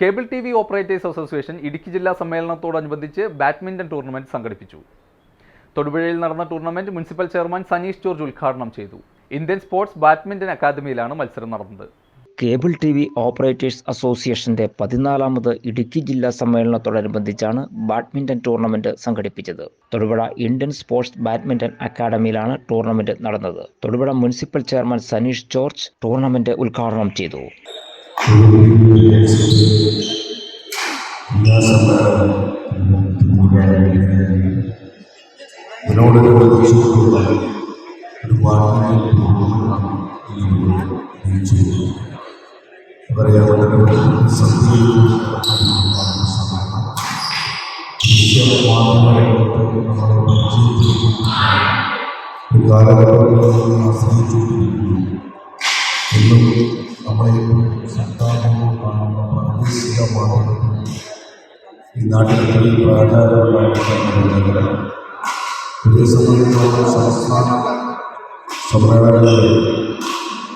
Cable T V operators association Idukki ജില്ലാ സമ്മേളനത്തോടനുബന്ധിച്ച് badminton tournament സംഘടിപ്പിച്ചു. തൊടുപുഴയിൽ നടന്ന tournament municipal chairman Sanish George ഉദ്ഘാടനം ചെയ്തു. ഇന്ത്യൻ സ്പോർട്സ് ബാഡ്മിന്റൺ അക്കാദമിയിലാണ് മത്സരം നടന്നത്. കേബിൾ ടി വി ഓപ്പറേറ്റേഴ്സ് അസോസിയേഷന്റെ പതിനാലാമത് ഇടുക്കി ജില്ലാ സമ്മേളനത്തോടനുബന്ധിച്ചാണ് ബാഡ്മിന്റൺ ടൂർണമെന്റ് സംഘടിപ്പിച്ചത്. തൊടുപുഴ ഇന്ത്യൻ സ്പോർട്സ് ബാഡ്മിന്റൺ അക്കാദമിയിലാണ് ടൂർണമെന്റ് നടന്നത്. Thodupuzha municipal chairman Sanish George tournament ഉദ്ഘാടനം ചെയ്തു. ഇതിനോട് പ്രതീക്ഷിച്ചിട്ടുള്ള ഒരുപാട് പറയാവുന്ന കാലഘട്ടത്തിൽ ആശ്രയിച്ചുകൊണ്ടിരിക്കുന്നു എന്നും നമ്മളെ ശ്രദ്ധാപൂർവം കാണുന്ന പ്രാദേശിക മാധ്യമത്തിൽ ഈ നാട്ടിൽ പ്രാചാരമുള്ള ഇതേ സംബന്ധിച്ചോളം സംസ്ഥാന സമ്മേളനങ്ങൾ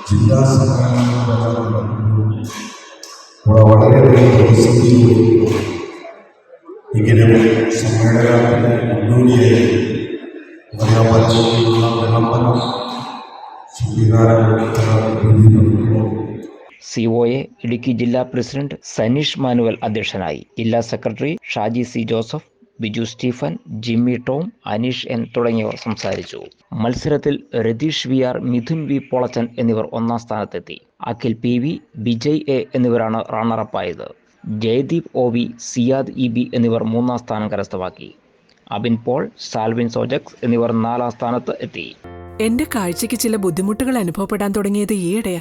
ജില്ലാ സമ്മേളനങ്ങൾ വരാറുണ്ട് ഇവിടെ വളരെയധികം പ്രതിസന്ധിയിലേക്ക് എങ്കിലും സമ്മേളനത്തിൻ്റെ മുന്നോടിയായി പറയാൻ പറ്റുന്ന വിളംബരം സംവിധാനങ്ങൾ സി ഒ എ ഇടുക്കി ജില്ലാ പ്രസിഡന്റ് സനീഷ് മാനുവൽ അധ്യക്ഷനായി. ജില്ലാ secretary Shaji C Joseph Biju Stephen Jimmy Tom Anish N തുടങ്ങിയവർ സംസാരിച്ചു. മത്സരത്തിൽ Ratheesh V R Mithun V Polachan എന്നിവർ ഒന്നാം സ്ഥാനത്തെത്തി. Akhil P V Vijay A എന്നിവരാണ് റണ്ണറപ്പായത്. Jayadeep O V Siyad E B എന്നിവർ മൂന്നാം സ്ഥാനം കരസ്ഥമാക്കി. അബിൻ പോൾ സാൽവിൻ സോജക്സ് എന്നിവർ നാലാം സ്ഥാനത്ത് എത്തി. എന്റെ കാഴ്ചയ്ക്ക് ചില ബുദ്ധിമുട്ടുകൾ അനുഭവപ്പെടാൻ തുടങ്ങിയത് ഈയിടെയാ.